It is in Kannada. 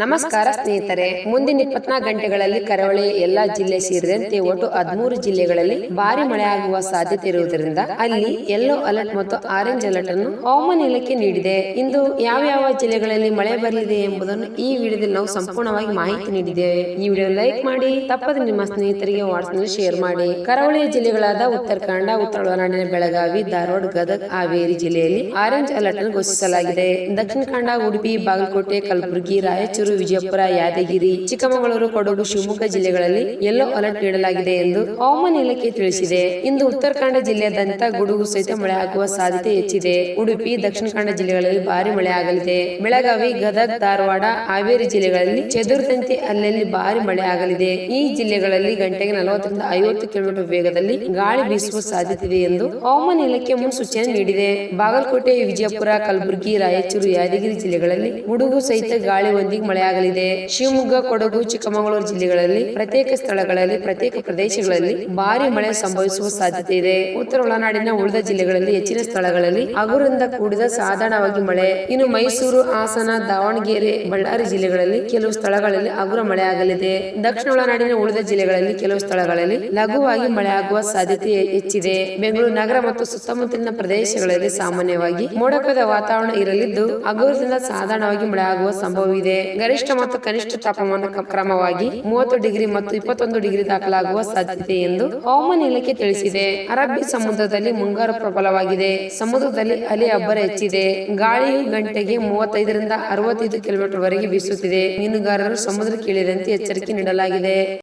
ನಮಸ್ಕಾರ ಸ್ನೇಹಿತರೆ, ಮುಂದಿನ ಇಪ್ಪತ್ನಾಲ್ಕು ಗಂಟೆಗಳಲ್ಲಿ ಕರಾವಳಿ ಎಲ್ಲಾ ಜಿಲ್ಲೆ ಸೇರಿದಂತೆ ಒಟ್ಟು ಹದಿಮೂರು ಜಿಲ್ಲೆಗಳಲ್ಲಿ ಭಾರಿ ಮಳೆಯಾಗುವ ಸಾಧ್ಯತೆ ಇರುವುದರಿಂದ ಅಲ್ಲಿ ಯೆಲ್ಲೋ ಅಲರ್ಟ್ ಮತ್ತು ಆರೆಂಜ್ ಅಲರ್ಟ್ ಅನ್ನು ಹವಾಮಾನ ಇಲಾಖೆ ನೀಡಿದೆ. ಇಂದು ಯಾವ ಯಾವ ಜಿಲ್ಲೆಗಳಲ್ಲಿ ಮಳೆ ಬರಲಿದೆ ಎಂಬುದನ್ನು ಈ ವಿಡಿಯೋದಲ್ಲಿ ನಾವು ಸಂಪೂರ್ಣವಾಗಿ ಮಾಹಿತಿ ನೀಡಿದ್ದೇವೆ. ಈ ವಿಡಿಯೋ ಲೈಕ್ ಮಾಡಿ, ತಪ್ಪದೆ ನಿಮ್ಮ ಸ್ನೇಹಿತರಿಗೆ ವಾಟ್ಸ್ನಲ್ಲಿ ಶೇರ್ ಮಾಡಿ. ಕರಾವಳಿ ಜಿಲ್ಲೆಗಳಾದ ಉತ್ತರ ಕನ್ನಡ ಉತ್ತರ ಒಳನಾಡಿನ ಬೆಳಗಾವಿ, ಧಾರವಾಡ, ಗದಗ, ಹಾವೇರಿ ಜಿಲ್ಲೆಯಲ್ಲಿ ಆರೆಂಜ್ ಅಲರ್ಟ್ ಅನ್ನು ಘೋಷಿಸಲಾಗಿದೆ. ದಕ್ಷಿಣ ಕನ್ನಡ, ಉಡುಪಿ, ಬಾಗಲಕೋಟೆ, ಕಲಬುರಗಿ, ರಾಯಚೂರು ವಿಜಯಪುರ ಯಾದಗಿರಿ, ಚಿಕ್ಕಮಗಳೂರು, ಕೊಡಗು, ಶಿವಮೊಗ್ಗ ಜಿಲ್ಲೆಗಳಲ್ಲಿ ಯೆಲ್ಲೋ ಅಲರ್ಟ್ ನೀಡಲಾಗಿದೆ ಎಂದು ಹವಾಮಾನ ಇಲಾಖೆ ತಿಳಿಸಿದೆ. ಇಂದು ಉತ್ತರ ಕನ್ನಡ ಜಿಲ್ಲೆಯಾದ್ಯಂತ ಗುಡುಗು ಸಹಿತ ಮಳೆ ಆಗುವ ಸಾಧ್ಯತೆ ಹೆಚ್ಚಿದೆ. ಉಡುಪಿ, ದಕ್ಷಿಣ ಕನ್ನಡ ಜಿಲ್ಲೆಗಳಲ್ಲಿ ಭಾರಿ ಮಳೆ ಆಗಲಿದೆ. ಬೆಳಗಾವಿ, ಗದಗ, ಧಾರವಾಡ, ಹಾವೇರಿ ಜಿಲ್ಲೆಗಳಲ್ಲಿ ಚದುರಿದಂತೆ ಅಲ್ಲಲ್ಲಿ ಭಾರಿ ಮಳೆ ಆಗಲಿದೆ. ಈ ಜಿಲ್ಲೆಗಳಲ್ಲಿ ಗಂಟೆಗೆ ನಲವತ್ತರಿಂದ ಐವತ್ತು ಕಿಲೋಮೀಟರ್ ವೇಗದಲ್ಲಿ ಗಾಳಿ ಬೀಸುವ ಸಾಧ್ಯತೆ ಇದೆ ಎಂದು ಹವಾಮಾನ ಇಲಾಖೆ ಮುನ್ಸೂಚನೆ ನೀಡಿದೆ. ಬಾಗಲಕೋಟೆ, ವಿಜಯಪುರ, ಕಲಬುರಗಿ, ರಾಯಚೂರು, ಯಾದಗಿರಿ ಜಿಲ್ಲೆಗಳಲ್ಲಿ ಗುಡುಗು ಸಹಿತ ಗಾಳಿ ಒಂದಿಗೆ ಮಳೆಯಾಗಲಿದೆ. ಶಿವಮೊಗ್ಗ, ಕೊಡಗು, ಚಿಕ್ಕಮಗಳೂರು ಜಿಲ್ಲೆಗಳಲ್ಲಿ ಪ್ರತ್ಯೇಕ ಸ್ಥಳಗಳಲ್ಲಿ, ಪ್ರತ್ಯೇಕ ಪ್ರದೇಶಗಳಲ್ಲಿ ಭಾರಿ ಮಳೆ ಸಂಭವಿಸುವ ಸಾಧ್ಯತೆ ಇದೆ. ಉತ್ತರ ಒಳನಾಡಿನ ಉಳಿದ ಜಿಲ್ಲೆಗಳಲ್ಲಿ ಹೆಚ್ಚಿನ ಸ್ಥಳಗಳಲ್ಲಿ ಹಗುರದಿಂದ ಕೂಡಿದ ಸಾಧಾರಣವಾಗಿ ಮಳೆ. ಇನ್ನು ಮೈಸೂರು, ಹಾಸನ, ದಾವಣಗೆರೆ, ಬಳ್ಳಾರಿ ಜಿಲ್ಲೆಗಳಲ್ಲಿ ಕೆಲವು ಸ್ಥಳಗಳಲ್ಲಿ ಹಗುರ ಮಳೆಯಾಗಲಿದೆ. ದಕ್ಷಿಣ ಒಳನಾಡಿನ ಉಳಿದ ಜಿಲ್ಲೆಗಳಲ್ಲಿ ಕೆಲವು ಸ್ಥಳಗಳಲ್ಲಿ ಲಘುವಾಗಿ ಮಳೆಯಾಗುವ ಸಾಧ್ಯತೆ ಹೆಚ್ಚಿದೆ. ಬೆಂಗಳೂರು ನಗರ ಮತ್ತು ಸುತ್ತಮುತ್ತಲಿನ ಪ್ರದೇಶಗಳಲ್ಲಿ ಸಾಮಾನ್ಯವಾಗಿ ಮೋಡಕದ ವಾತಾವರಣ ಇರಲಿದ್ದು, ಹಗುರದಿಂದ ಸಾಧಾರಣವಾಗಿ ಮಳೆಯಾಗುವ ಸಂಭವವಿದೆ. ಗರಿಷ್ಠ ಮತ್ತು ಕನಿಷ್ಠ ತಾಪಮಾನ ಕ್ರಮವಾಗಿ ಮೂವತ್ತು ಡಿಗ್ರಿ ಮತ್ತು ಇಪ್ಪತ್ತೊಂದು ಡಿಗ್ರಿ ದಾಖಲಾಗುವ ಸಾಧ್ಯತೆ ಎಂದು ಹವಾಮಾನ ಇಲಾಖೆ ತಿಳಿಸಿದೆ. ಅರಬ್ಬಿ ಸಮುದ್ರದಲ್ಲಿ ಮುಂಗಾರು ಪ್ರಬಲವಾಗಿದೆ. ಸಮುದ್ರದಲ್ಲಿ ಅಲೆ ಅಬ್ಬರ ಹೆಚ್ಚಿದೆ. ಗಾಳಿಯು ಗಂಟೆಗೆ ಮೂವತ್ತೈದರಿಂದ ಅರವತ್ತೈದು ಕಿಲೋಮೀಟರ್ ವರೆಗೆ ಬೀಸುತ್ತಿದೆ. ಮೀನುಗಾರರು ಸಮುದ್ರಕ್ಕೆ ಇಳಿದಂತೆ ಎಚ್ಚರಿಕೆ ನೀಡಲಾಗಿದೆ.